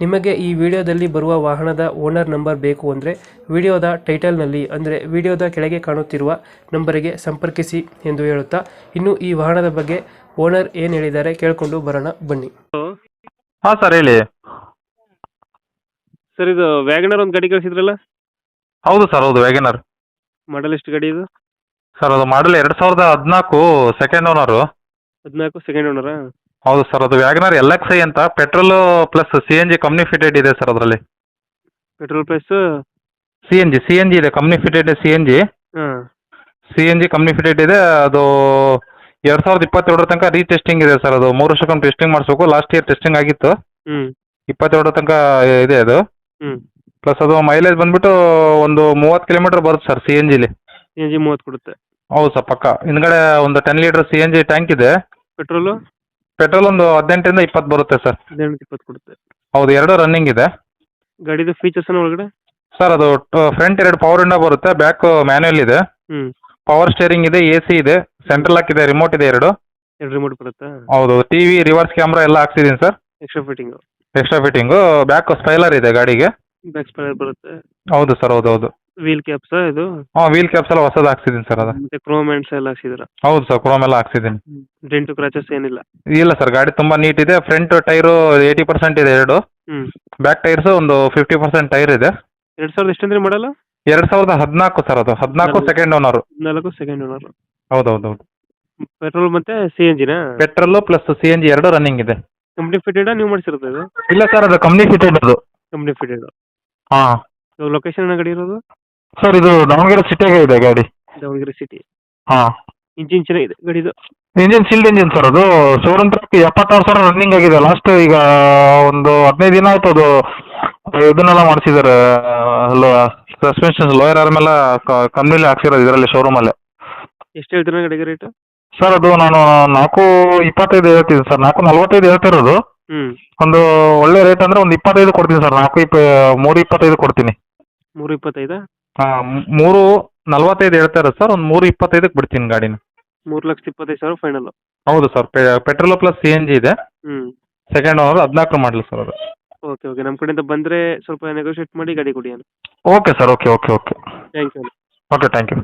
ನಿಮಗೆ ಈ ವಿಡಿಯೋದಲ್ಲಿ ಬರುವ ವಾಹನದ ಓನರ್ ನಂಬರ್ ಬೇಕು ಅಂದರೆ ವಿಡಿಯೋದ ಟೈಟಲ್ನಲ್ಲಿ ಅಂದರೆ ವಿಡಿಯೋದ ಕೆಳಗೆ ಕಾಣುತ್ತಿರುವ ನಂಬರಿಗೆ ಸಂಪರ್ಕಿಸಿ ಎಂದು ಹೇಳುತ್ತಾ ಇನ್ನು ಈ ವಾಹನದ ಬಗ್ಗೆ ಓನರ್ ಏನು ಹೇಳಿದ್ದಾರೆ ಕೇಳಿಕೊಂಡು ಬರೋಣ ಬನ್ನಿ. ಹಾಂ ಸರ್ ಹೇಳಿ. ಸರ್ ಇದು ವ್ಯಾಗನರ್ ಒಂದು ಗಾಡಿ ಕಳಿಸಿದ್ರಲ್ಲ? ಹೌದು ಸರ್ ಹೌದು ವ್ಯಾಗನರ್. ಮಾಡಲ್ ಎಷ್ಟು ಗಾಡಿ ಇದು? ಸರ್ ಅದು ಮಾಡಲ್ ಎರಡು ಸಾವಿರದ ಹದಿನಾಲ್ಕು ಸೆಕೆಂಡ್ ಓನರು ಹದಿನಾಲ್ಕು ಸೆಕೆಂಡ್ ಓನರಾ ಹೌದು ಸರ್ ಅದು Wagon R L X I ಅಂತ petrol plus C N G company fitted ಇದೆ ಸರ್ ಅದರಲ್ಲಿ. Petrol plus C N G C N G ಇದೆ company fitted C N G ಹಾಂ. C N G company fitted ಇದೆ ಅದು ಎರಡು ಸಾವಿರದ ಇಪ್ಪತ್ತೆರಡರ ತನಕ ರೀಟೆಸ್ಟಿಂಗ್ ಇದೆ ಸರ್ ಅದು. ಮೂರು ವರ್ಷಕ್ಕೊಂದು ಟೆಸ್ಟಿಂಗ್ ಮಾಡಿಸ್ಬೇಕು ಲಾಸ್ಟ್ ಇಯರ್ ಟೆಸ್ಟಿಂಗ್ ಆಗಿತ್ತು. ಹ್ಞೂ ಇಪ್ಪತ್ತೆರಡರ ತನಕ ಇದೆ ಅದು. ಹ್ಞೂ ಪ್ಲಸ್ ಅದು ಮೈಲೇಜ್ ಬಂದ್ಬಿಟ್ಟು ಒಂದು ಮೂವತ್ತು ಕಿಲೋಮೀಟರ್ ಬರುತ್ತೆ ಸರ್ ಸಿ ಎನ್ ಜಿಲಿ ಎನ್ ಜಿ ಮೂವತ್ತು ಕೊಡುತ್ತೆ. ಹೌದು ಸರ್ ಪಕ್ಕ. ಹಿಂದ್ಗಡೆ ಒಂದು ten litre C N G tank ಇದೆ. ಪೆಟ್ರೋಲು ಪೆಟ್ರೋಲ್ ಒಂದು ಹದಿನೆಂಟರಿಂದ ಇಪ್ಪತ್ತು ಬರುತ್ತೆ ಸರ್. ಹದಿನೆಂಟು ಇಪ್ಪತ್ತು ಕೊಡುತ್ತೆ. ಹೌದು ಎರಡು ರನ್ನಿಂಗ್ ಇದೆ. ಗಾಡಿದು ಫೀಚರ್ಸ್ ಒಳಗಡೆ? ಸರ್ ಅದು ಫ್ರಂಟ್ ಎರಡು ಪವರ್ ಇಂಡ ಬರುತ್ತೆ ಬ್ಯಾಕ್ ಮ್ಯಾನ್ಯಲ್ ಇದೆ. ಹ್ಞೂ ಪವರ್ ಸ್ಟೇರಿಂಗ್ ಇದೆ ಎ ಸಿ ಇದೆ ಸೆಂಟ್ರಲ್ ಲಾಕ್ ಇದೆ ರಿಮೋಟ್ ಇದೆ ಎರಡು. ಎರಡು ರಿಮೋಟ್ ಬರುತ್ತಾ? ಹೌದು ಟಿವಿ ರಿವರ್ಸ್ ಕ್ಯಾಮ್ರಾ ಎಲ್ಲ ಹಾಕ್ಸಿದೀನಿ sir. Extra fitting extra fitting back spoiler ಇದೆ ಗಾಡಿಗೆ. ಬ್ಯಾಕ್ ಸ್ಪೈಲರ್ ಬರುತ್ತೆ. ಹೌದು ಸರ್ ಹೌದು ಹೌದು. ವೀಲ್ ಕ್ಯಾಪ್ಸ್ ಇದು? ಹಾ ವೀಲ್ ಕ್ಯಾಪ್ಸ್ ಎಲ್ಲ ಹೊಸದು ಹಾಕ್ಸಿದ್ದೀನಿ ಸರ್ ಅದು. ಮತ್ತೆ ಕ್ರೋಮ್ ಎಂಡ್ಸ್ ಎಲ್ಲ ಹಾಕ್ಸಿದ್ರ? ಹೌದು ಸರ್ ಕ್ರೋಮ್ ಎಲ್ಲ ಹಾಕ್ಸಿದ್ದೀನಿ ಡೆಂಟು ಕ್ರಾಚಸ್ ಏನಿಲ್ಲ? ಇಲ್ಲ ಸರ್ ಗಾಡಿ ತುಂಬಾ ನೀಟ್ ಇದೆ. ಫ್ರಂಟ್ ಟೈರು ಏಯ್ಟಿ ಪರ್ಸೆಂಟ್ ಇದೆ ಎರಡು. ಹ್ಮ್. ಬ್ಯಾಕ್ ಟೈರ್ಸ್ ಒಂದು ಫಿಫ್ಟಿ ಪರ್ಸೆಂಟ್ ಟೈರ್ ಇದೆ. ಎರಡ್ ಸಾವಿರದ ಎಷ್ಟಂದ್ರೆ ಮಾಡಲ್ಲ ಎರಡ್ ಸಾವಿರದ ಹದಿನಾಲ್ಕು ಸರ್ ಅದು. ಹದಿನಾಲ್ಕು ಹದಿನಾಲ್ಕು. ಸೆಕೆಂಡ್ ಓನರ್ ನಾಲ್ಕು ಸೆಕೆಂಡ್ ಓನರ್ ಹೌದು ಹೌದು ಹೌದು ಪೆಟ್ರೋಲ್ ಮತ್ತೆ ಸಿ ಎನ್ ಜಿನ petrol plus C N G ಎರಡು ರನ್ನಿಂಗ್ ಇದೆ. ಕಂಪ್ನಿ ಫಿಟೆಡ್ ನೀವು ಮಾಡಿಸಿರೋದು ಇದು? ಇಲ್ಲ ಸರ್ ಅದು ಕಂಪ್ನಿ ಫಿಟೆಡ್ ಅದು. ಕಂಪ್ನಿ ಫಿಟೆಡ್ ಹಾಂ. ಲೊಕೇಶನ್ ಗಡಿ ಇರೋದು? ಸರ್ ಇದು ದಾವಣಗೆರೆ ಸಿಟಿಯಾಗೆ ಇದೆ ಗಾಡಿ? ದಾವಣಗೆರೆ ಸಿಟಿ ಹಾಂ. ಇಂಜಿನ್ ಚೆನ್ನಾಗಿದೆ ಗಾಡಿದು ಇಂಜಿನ್ ಸೀಲ್ಡ್ ಇಂಜಿನ್ ಸರ್ ಅದು ಶೋರೂಮ್ ಟ್ರಕ್ ಎಪ್ಪತ್ತಾರು ಸಾವಿರ ರನ್ನಿಂಗ್ ಆಗಿದೆ. ಲಾಸ್ಟ್ ಈಗ ಒಂದು ಹದಿನೈದು ದಿನ ಆಯ್ತು ಅದು ಇದನ್ನೆಲ್ಲ ಮಾಡಿಸಿದ್ದಾರೆ. ಸಸ್ಪೆನ್ಷನ್ ಲೋಯರ್ ಆರ್ಮೆಲ್ಲ ಕಂಪ್ನಿಲಿ ಹಾಕ್ಸಿರೋದು ಇದರಲ್ಲಿ ಶೋರೂಮಲ್ಲೇ ಎಷ್ಟು ಹೇಳ್ತೀರ ಗಾಡಿಗೆ ರೇಟ್ ಸರ್ ಅದು ನಾನು ನಾಲ್ಕು ಇಪ್ಪತ್ತೈದು ಹೇಳ್ತೀನಿ ಸರ್ ನಾಲ್ಕು ನಲ್ವತ್ತೈದು ಹೇಳ್ತಿರೋದು. ಹ್ಞೂ ಒಂದು ಒಳ್ಳೆ ರೇಟ್ ಅಂದರೆ ಒಂದು ಇಪ್ಪತ್ತೈದು ಕೊಡ್ತೀನಿ ಸರ್ ನಾಲ್ಕು ಇಪ್ಪ ಮೂರು ಇಪ್ಪತ್ತೈದು ಕೊಡ್ತೀನಿ. ಮೂರು ಇಪ್ಪತ್ತೈದಾ? ಹಾಂ ಮೂರು ನಲ್ವತ್ತೈದು ಹೇಳ್ತಾರೆ ಸರ್ ಒಂದು ಮೂರು ಇಪ್ಪತ್ತೈದಕ್ಕೆ ಬಿಡ್ತೀನಿ ಗಾಡಿನ. ಮೂರು ಲಕ್ಷದ ಇಪ್ಪತ್ತೈದು ಸಾವಿರ ಫೈನಲ್ ಹೌದು sir petrol plus C N G ಇದೆ. ಹ್ಞೂ ಸೆಕೆಂಡ್ ಓನರ್ ಹದಿನಾಲ್ಕು ಮಾಡಲಿ ಸರ್ ಅದು. ಓಕೆ ಓಕೆ ನಮ್ಮ ಕಡೆಯಿಂದ ಬಂದರೆ ಸ್ವಲ್ಪ ನೆಗೋಷಿಯೇಟ್ ಮಾಡಿ ಗಾಡಿ ಕೊಡಿ okay sir okay okay okay thank you okay thank you